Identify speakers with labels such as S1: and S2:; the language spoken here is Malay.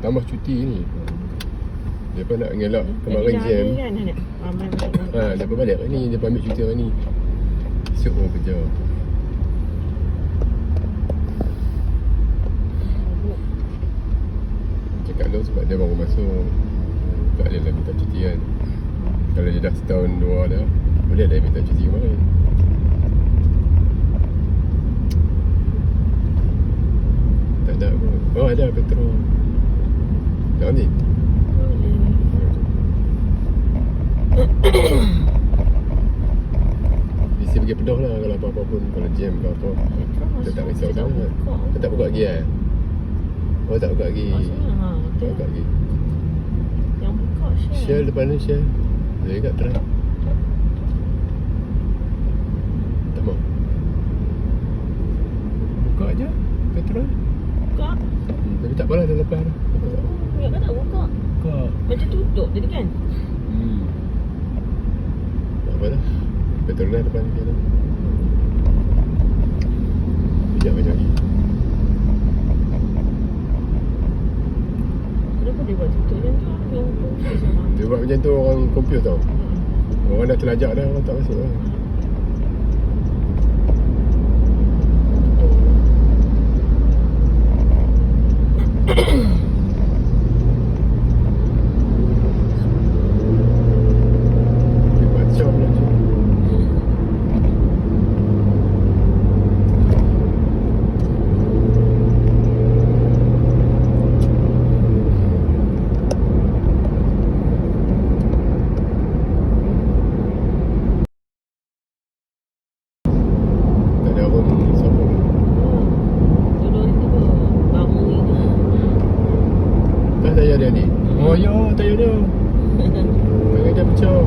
S1: Tambah cuti ni. Lepas nak ngelak kemarin jam.
S2: kan ni
S1: Ha, lepas balik. Hari ni Lepas ambil cuti hari ni. Syuk orang kerja. Cakap lu sebab dia baru masuk. Tak boleh lah minta cuti kan. Kalau dia dah setahun dua dah Boleh lah minta cuti kemarin Tak ada pun Oh ada petrol Tak ni Mesti pergi pedah lah Kalau apa-apa pun Kalau jam ke apa. Kita tak risau kan Kita tak buka lagi eh? Oh tak buka lagi.
S2: Ha,
S1: Tak buka lagi.
S2: Yang buka share.
S1: Shell depan ni Shell Boleh kat try. Tak mau. Buka je Petrol.
S2: Buka.
S1: Hmm, Tapi tak apalah dah lepas dah
S2: Ya kan tak buka
S1: Buka
S2: Tutup tadi kan?
S1: Hmm. Tak apalah Petrol dah depan ni dah Sekejap macam ni
S2: Kenapa dia buat tutup macam tu? Tu
S1: Dia buat macam tu orang confuse tau. Orang dah terlajak dah Orang tak masuk lah Macam lah tu. Tak ada orang siapa
S2: Dulu itu Bangun itu
S1: Tanya dia ni. Oh ya tanya dia. Tangan dia pecah